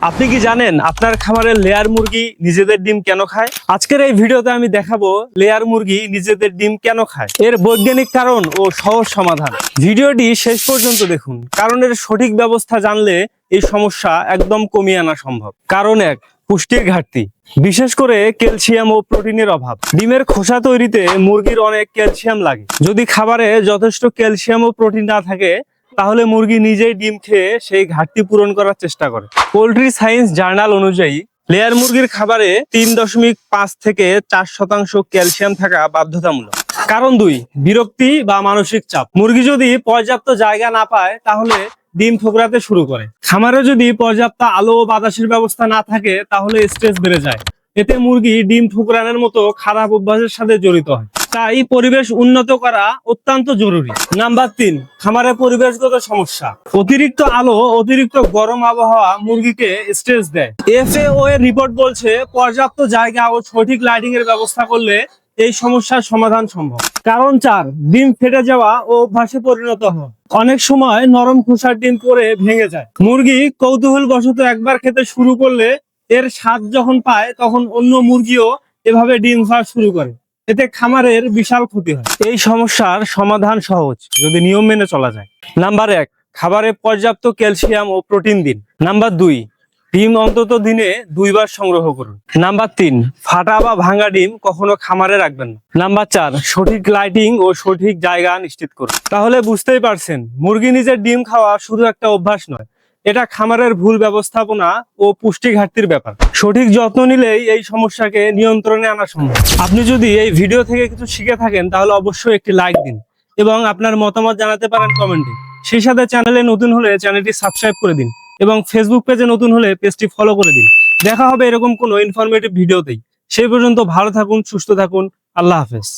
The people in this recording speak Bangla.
আপনি কি জানেন আপনার খামারের লেয়ার মুরগি নিজেদের ডিম কেন খায়? আজকের এই ভিডিওতে আমি দেখাবো লেয়ার মুরগি নিজেদের ডিম কেন খায়। এর বৈজ্ঞানিক কারণ ও সহজ সমাধান। ভিডিওটি শেষ পর্যন্ত দেখুন কারণের সঠিক ব্যবস্থা জানলে এই সমস্যা একদম কমিয়ে আনা সম্ভব। কারণ এক, পুষ্টির ঘাটতি। বিশেষ করে ক্যালসিয়াম ও প্রোটিনের অভাব। ডিমের খোসা তৈরিতে মুরগির অনেক ক্যালসিয়াম লাগে। যদি খাবারে যথেষ্ট ক্যালসিয়াম ও প্রোটিন না থাকে তাহলে মুরগি নিজেই ডিম খেয়ে সেই ঘাটতি পূরণ করার চেষ্টা করে। পোলট্রি সায়েন্স জার্নাল অনুযায়ী, লেয়ার মুরগির খাবারে তিন দশমিক পাঁচ থেকে চার শতাংশ ক্যালসিয়াম থাকা বাধ্যতামূলক। কারণ দুই, বিরক্তি বা মানসিক চাপ। মুরগি যদি পর্যাপ্ত জায়গা না পায়, তাহলে ডিম ঠোকরাতে শুরু করে। খামারে যদি পর্যাপ্ত আলো ও বাতাসের ব্যবস্থা না থাকে, তাহলে স্ট্রেস বেড়ে যায়। এতে মুরগি ডিম ঠুকরানোর মতো খারাপ অভ্যাসের সাথে জড়িত হয়। তাই পরিবেশ উন্নত করা অত্যন্ত জরুরি। নাম্বার তিন খামারের পরিবেশগত সমস্যা। অতিরিক্ত আলো, অতিরিক্ত গরম আবহাওয়া মুরগিকে স্ট্রেস দেয়। এফএও এর রিপোর্ট বলছে, পর্যাপ্ত জায়গা ও সঠিক লাইটিং এর ব্যবস্থা করলে এই সমস্যার সমাধান সম্ভব। কারণ চার, ডিম ফেটে যাওয়া ও অভ্যাসে পরিণত হওয়া। অনেক সময় নরম খোসার ডিম পরে ভেঙে যায়। মুরগি কৌতূহল বশত একবার খেতে শুরু করলে এর স্বাদ যখন পায়, তখন অন্য মুরগিও এভাবে ডিম খাওয়া শুরু করে। এতে খামারের বিশাল ক্ষতি হয়। এই সমস্যার সমাধান সহজ, যদি নিয়ম মেনে চলা যায়। নাম্বার এক, খাবারে পর্যাপ্ত ক্যালসিয়াম ও প্রোটিন দিন। নাম্বার দুই, ডিম অন্তত দিনে দুইবার সংগ্রহ করুন। নাম্বার তিন, ফাটা বা ভাঙা ডিম কখনো খামারে রাখবেন না। নাম্বার চার, সঠিক লাইটিং ও সঠিক জায়গা নিশ্চিত করুন। তাহলে বুঝতেই পারছেন, মুরগি নিজের ডিম খাওয়া শুধু একটা অভ্যাস নয় এটা খামারের ভুল ব্যবস্থাপনা ও পুষ্টি ঘাটতির ব্যাপার। সঠিক যত্ন নিলেই এই সমস্যাকে নিয়ন্ত্রণে আনা সম্ভব। আপনি যদি এই ভিডিও থেকে কিছু শিখে থাকেন, তাহলে অবশ্যই একটি লাইক দিন এবং আপনার মতামত জানাতে পারেন কমেন্টে সেই সাথে চ্যানেলে নতুন হলে চ্যানেলটি সাবস্ক্রাইব করে দিন এবং ফেসবুক পেজে নতুন হলে পেজটি ফলো করে দিন। দেখা হবে এরকম কোনো ইনফরমেটিভ ভিডিওতেই। সেই পর্যন্ত ভালো থাকুন, সুস্থ থাকুন। আল্লাহ হাফেজ।